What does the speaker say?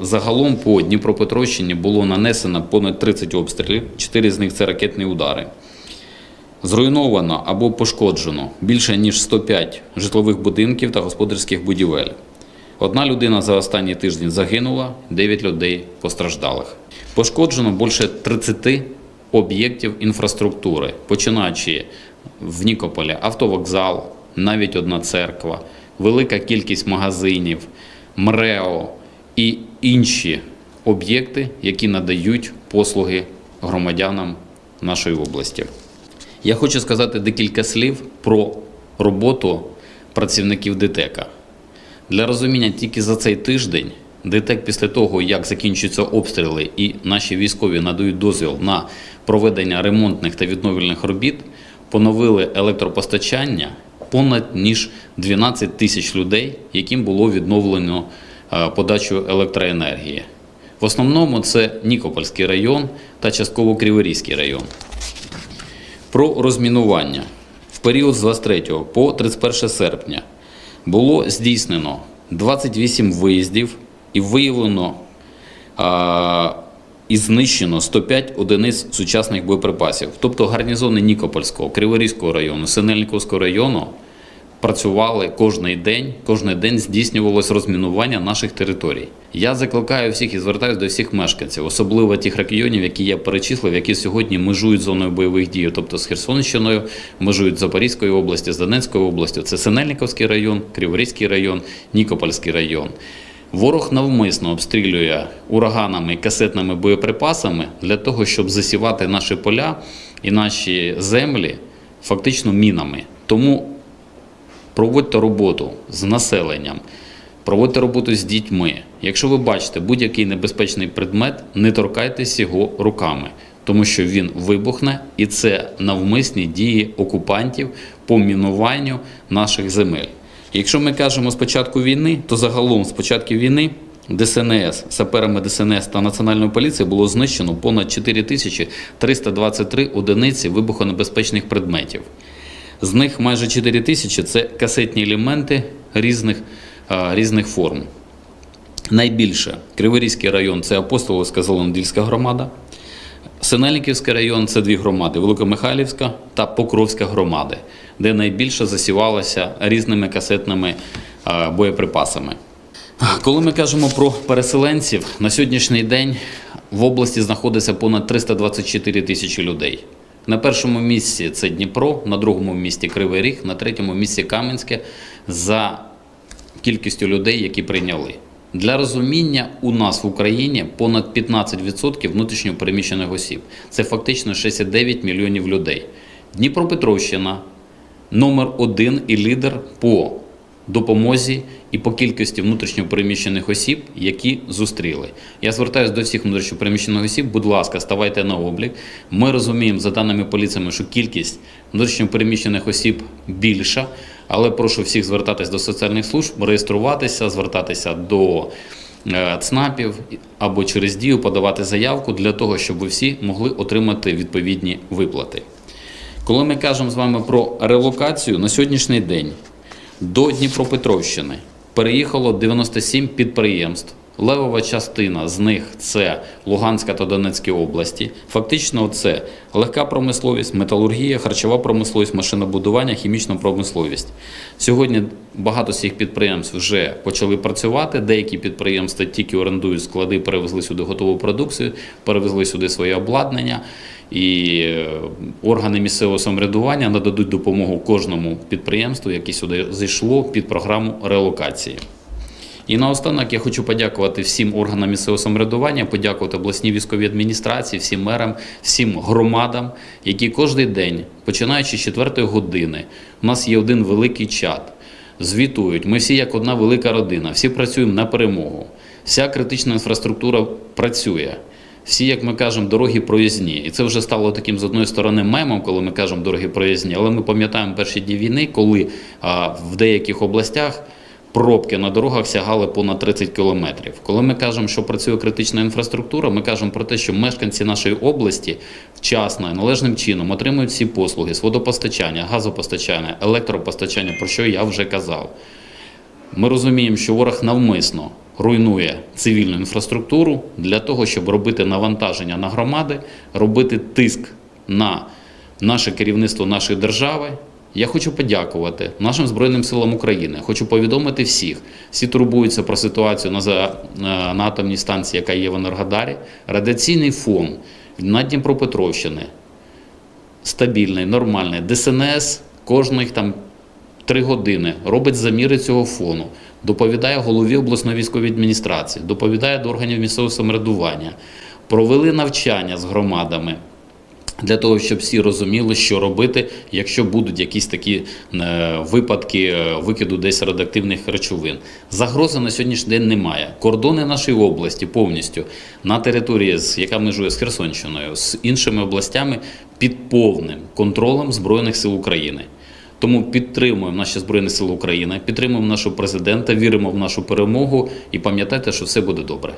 Загалом по Дніпропетровщині було нанесено понад 30 обстрілів, 4 з них це ракетні удари. Зруйновано або пошкоджено більше ніж 105 житлових будинків та господарських будівель. Одна людина за останній тиждень загинула, 9 людей постраждалих. Пошкоджено більше 30 об'єктів інфраструктури, починаючи в Нікополі автовокзал, навіть одна церква, велика кількість магазинів, МРЕО і інші об'єкти, які надають послуги громадянам нашої області. Я хочу сказати декілька слів про роботу працівників ДТЕКа. Для розуміння тільки за цей тиждень ДТЕК після того, як закінчуються обстріли і наші військові надають дозвіл на проведення ремонтних та відновлювальних робіт, поновили електропостачання понад ніж 12 тисяч людей, яким було відновлено подачу електроенергії. В основному це Нікопольський район та частково Криворізький район. Про розмінування. В період з 23 по 31 серпня було здійснено 28 виїздів і виявлено а, і знищено 105 одиниць сучасних боєприпасів. Тобто гарнізони Нікопольського, Криворізького району, Синельниковського району працювали кожний день, кожний день здійснювалось розмінування наших територій. Я закликаю всіх і звертаюся до всіх мешканців, особливо тих регіонів, які я перечислив, які сьогодні межують зоною бойових дій, тобто з Херсонщиною, межують з Запорізькою області, з Донецькою областю. Це Синельниковський район, Криворізький район, Нікопольський район. Ворог навмисно обстрілює ураганами і касетними боєприпасами для того, щоб засівати наші поля і наші землі фактично мінами. Тому проводьте роботу з населенням, проводьте роботу з дітьми. Якщо ви бачите будь-який небезпечний предмет, не торкайтесь його руками, тому що він вибухне, і це навмисні дії окупантів по мінуванню наших земель. Якщо ми кажемо з початку війни, то загалом з початку війни ДСНС, саперами ДСНС та Національної поліції було знищено понад 4323 одиниці вибухонебезпечних предметів. З них майже 4 тисячі це касетні елементи різних, різних форм. Найбільше Криворізький район це Апостолівська Зеленодільська громада. Синельниківський район це дві громади: Великомихайлівська та Покровська громади, де найбільше засівалося різними касетними боєприпасами. Коли ми кажемо про переселенців, на сьогоднішній день в області знаходиться понад 324 тисячі людей. На першому місці це Дніпро, на другому місці Кривий Ріг, на третьому місці Кам'янське за кількістю людей, які прийняли. Для розуміння у нас в Україні понад 15% внутрішньо переміщених осіб. Це фактично 69 мільйонів людей. Дніпропетровщина номер один і лідер по допомозі і по кількості внутрішньо переміщених осіб, які зустріли. Я звертаюся до всіх внутрішньо переміщених осіб. Будь ласка, ставайте на облік. Ми розуміємо за даними поліціями, що кількість внутрішньо переміщених осіб більша, але прошу всіх звертатись до соціальних служб, реєструватися, звертатися до е, ЦНАПів або через дію подавати заявку для того, щоб ви всі могли отримати відповідні виплати. Коли ми кажемо з вами про релокацію, на сьогоднішній день до Дніпропетровщини переїхало 97 підприємств. Левова частина з них це Луганська та Донецька області. Фактично, це легка промисловість, металургія, харчова промисловість, машинобудування, хімічна промисловість. Сьогодні багато з цих підприємств вже почали працювати. Деякі підприємства тільки орендують склади, перевезли сюди готову продукцію, перевезли сюди своє обладнання. І е, органи місцевого самоврядування нададуть допомогу кожному підприємству, яке сюди зайшло під програму релокації. І наостанок я хочу подякувати всім органам місцевого самоврядування, подякувати обласній військовій адміністрації, всім мерам, всім громадам, які кожен день, починаючи з 4 години, у нас є один великий чат. Звітують. Ми всі як одна велика родина, всі працюємо на перемогу. Вся критична інфраструктура працює. Всі, як ми кажемо, дороги проїзні. І це вже стало таким з одної сторони мемом, коли ми кажемо дороги проїзні. Але ми пам'ятаємо перші дні війни, коли а, в деяких областях пробки на дорогах сягали понад 30 кілометрів. Коли ми кажемо, що працює критична інфраструктура, ми кажемо про те, що мешканці нашої області вчасно і належним чином отримують всі послуги з водопостачання, газопостачання, електропостачання, про що я вже казав. Ми розуміємо, що ворог навмисно руйнує цивільну інфраструктуру для того, щоб робити навантаження на громади, робити тиск на наше керівництво нашої держави. Я хочу подякувати нашим Збройним силам України. Хочу повідомити всіх. Всі турбуються про ситуацію на, на на атомній станції, яка є в Енергодарі. Радіаційний фон на Дніпропетровщини стабільний, нормальний. ДСНС кожних там три години робить заміри цього фону, доповідає голові обласної військової адміністрації, доповідає до органів місцевого самоврядування. Провели навчання з громадами. Для того, щоб всі розуміли, що робити, якщо будуть якісь такі е, випадки е, викиду десь радіоактивних речовин. Загрози на сьогоднішній день немає. Кордони нашої області повністю на території, яка межує з Херсонщиною, з іншими областями під повним контролем Збройних сил України. Тому підтримуємо наші Збройні Сили України, підтримуємо нашого президента, віримо в нашу перемогу і пам'ятайте, що все буде добре.